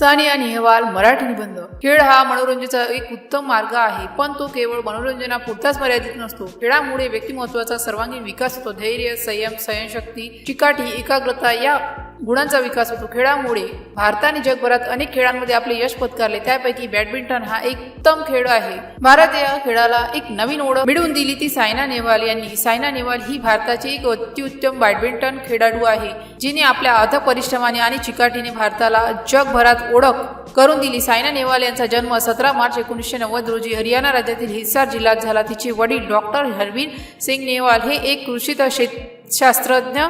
सानिया नेहवाल मराठी निबंध खेळ हा मनोरंजनाचा एक उत्तम मार्ग आहे पण तो केवळ मनोरंजनापुरताच मर्यादित नसतो. खेळामुळे व्यक्तिमत्वाचा सर्वांगीण विकास होतो. धैर्य संयम सहनशक्ती चिकाटी एकाग्रता या गुणांचा विकास होतो. खेळामुळे भारताने जगभरात अनेक खेळांमध्ये आपले यश पत्कारले. त्यापैकी बॅडमिंटन हा एक उत्तम खेळ आहे. भारत या खेळाला एक नवीन ओळख मिळवून दिली ती सायना नेहवाल यांनी. सायना नेहवाल ही भारताची एक अत्युत्तम बॅडमिंटन खेळाडू आहे जिने आपल्या अथक परिश्रमाने आणि चिकाटीने भारताला जगभरात ओळख करून दिली. सायना नेहवाल यांचा जन्म सतरा मार्च एकोणीसशे नव्वद रोजी हरियाणा राज्यातील हिसार जिल्ह्यात झाला. तिचे वडील डॉक्टर हरवीर सिंग नेहवाल हे एक कृषी शास्त्रज्ञ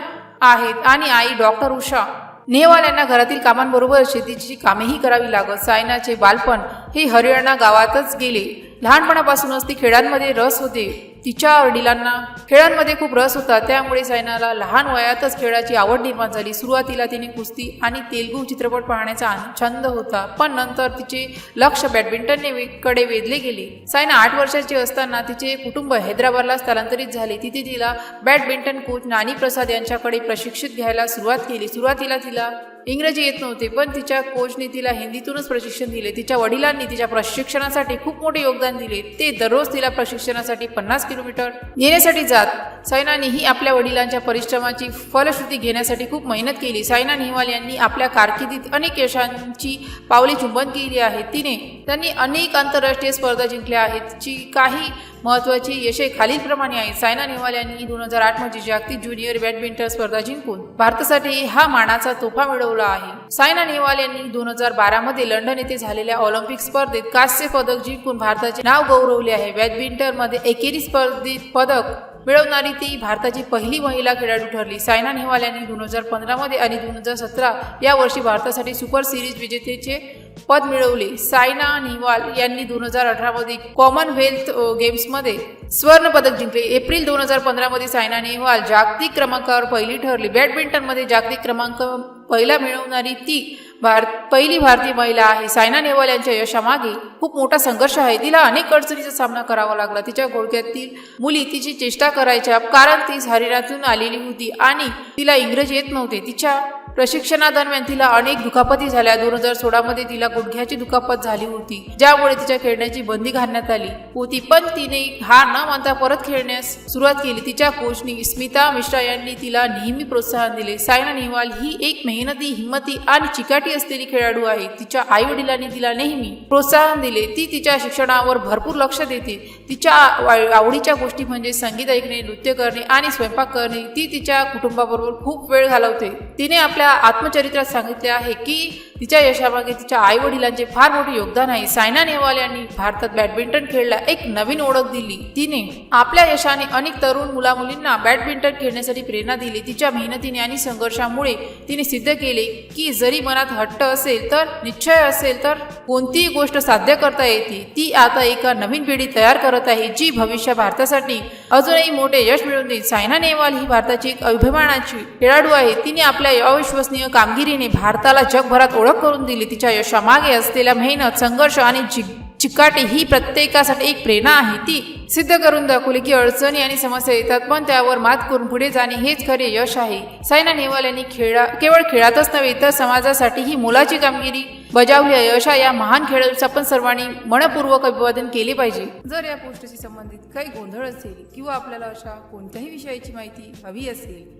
आहेत. आणि आई डॉक्टर उषा नेहवाल यांना घरातील कामांबरोबर शेतीची कामेही करावी लागत. सायनाचे बालपण हे हरियाणा गावातच गेले. लहानपणापासूनच ती खेळांमध्ये रस होते. तिच्या वडिलांना खेळांमध्ये खूप रस होता. त्यामुळे सायनाला लहान वयातच खेळाची आवड निर्माण झाली. सुरुवातीला तिने कुस्ती आणि तेलगू चित्रपट पाहण्याचा छंद होता पण नंतर तिचे लक्ष बॅडमिंटनने कडे वेधले गेले. सायना आठ वर्षाची असताना तिचे कुटुंब हैदराबादला स्थलांतरित झाले. तिथे तिला बॅडमिंटन कोच नानी प्रसाद यांच्याकडे प्रशिक्षित घ्यायला सुरुवात केली. सुरुवातीला तिला इंग्रजी येत नव्हते पण तिच्या कोचने तिला हिंदीतूनच प्रशिक्षण दिले. तिच्या वडिलांनी तिच्या प्रशिक्षणासाठी खूप मोठे योगदान दिले. ते दररोज तिला प्रशिक्षणासाठी पन्नास किलोमीटर. येण्यासाठी जात. सायनानेही आपल्या वडिलांच्या परिश्रमाची फलश्रुती घेण्यासाठी खूप मेहनत केली. सायना नेहवाल यांनी आपल्या कारकिर्दीत अनेक यशांची पावले चुंबन केली आहेत. तिने त्यांनी अनेक आंतरराष्ट्रीय स्पर्धा जिंकल्या आहेत जी काही महत्त्वाची यशे खालीलप्रमाणे आहेत सायना नेहवाल यांनी दोन हजार आठमध्ये जागतिक ज्युनियर बॅडमिंटन स्पर्धा जिंकून भारतासाठी हा मानाचा तोफा मिळवला आहे. सायना नेहवाल यांनी दोन हजार बारामध्ये लंडन येथे झालेल्या ऑलिम्पिक स्पर्धेत कांस्य पदक जिंकून भारताचे नाव गौरवले आहे. बॅडमिंटनमध्ये एकेरी स्पर्धेत पदक मिळवणारी ती भारताची पहिली महिला खेळाडू ठरली. सायना नेहवाल यांनी दोन हजार पंधरामध्ये आणि दोन हजार सतरा या वर्षी भारतासाठी सुपर सिरीज विजेतेचे पद मिळवले. सायना नेहवाल यांनी दोन हजार अठरामध्ये कॉमनवेल्थ गेम्समध्ये स्वर्ण पदक जिंकले. एप्रिल दोन हजार पंधरामध्ये सायना नेहवाल जागतिक क्रमांकावर पहिली ठरली. बॅडमिंटनमध्ये जागतिक क्रमांक पहिला मिळवणारी ती भारत पहिली भारतीय महिला आहे. सायना नेहवाल यांच्या यशामागे खूप मोठा संघर्ष आहे. तिला अनेक अडचणीचा सामना करावा लागला. तिच्या घोडक्यातील मुली तिची चेष्टा करायच्या कारण ती हरियाणातून आलेली होती आणि तिला इंग्रजी येत नव्हते. तिच्या प्रशिक्षणादरम्यान तिला अनेक दुखापती झाल्या. दोन हजार सोळामध्ये तिला गुडघ्याची दुखापत झाली होती. ज्यामुळे तिच्या खेळण्याची बंदी घालण्यात आली होती. पण तिने हार न मानता परत खेळण्यास सुरुवात केली. तिच्या कोचनी स्मिता मिश्रा यांनी तिला नेहमी प्रोत्साहन दिले. सायना नेहवाल ही एक मेहनती हिंमती आणि चिकाटी असलेली खेळाडू आहे. तिच्या आई वडिलांनी तिला नेहमी प्रोत्साहन दिले. ती तिच्या शिक्षणावर भरपूर लक्ष देते. तिच्या आवडीच्या गोष्टी म्हणजे संगीत ऐकणे नृत्य करणे आणि स्वयंपाक करणे. ती तिच्या कुटुंबाबरोबर खूप वेळ घालवते. तिने आपल्या आत्मचरित्रात सांगितले आहे की तिच्या यशामागे तिच्या आई वडिलांचे फार मोठे योगदान आहे. सायना नेहवाल यांनी भारतात बॅडमिंटन खेळला. एक नवीन ओळख दिली. तिने आपल्या यशाने अनेक तरुण मुलामुलींना बॅडमिंटन खेळण्यासाठी प्रेरणा दिली. तिच्या मेहनतीने आणि संघर्षामुळे तिने सिद्ध केले की जरी मनात हट्ट असेल तर निश्चय असेल तर कोणतीही गोष्ट साध्य करता येते. ती आता एका नवीन पिढी तयार करत आहे जी भविष्य भारतासाठी अजूनही मोठे यश मिळवून देईल. सायना नेहवाल ही भारताची एक अभिमानाची खेळाडू आहे. तिने आपल्या अविश्वसनीय कामगिरीने भारताला जगभरात ओळख करून दिली. तिच्या यशामागे असलेल्या मेहनत संघर्ष आणि जि चिकाटी ही प्रत्येकासाठी एक प्रेरणा आहे. ती सिद्ध करून दाखवली की अडचणी आणि समस्या येतात पण त्यावर मात करून पुढे जाणे हेच खरे यश आहे. सायना नेहवाल यांनी खेळा केवळ खेळातच नव्हे तर समाजासाठी ही मोलाची कामगिरी बजावली आहे. अशा या महान खेळाडूचं आपण सर्वांनी मनपूर्वक अभिवादन केले पाहिजे. जर या पोस्टशी संबंधित काही गोंधळ असेल किंवा आपल्याला अशा कोणत्याही विषयाची माहिती हवी असेल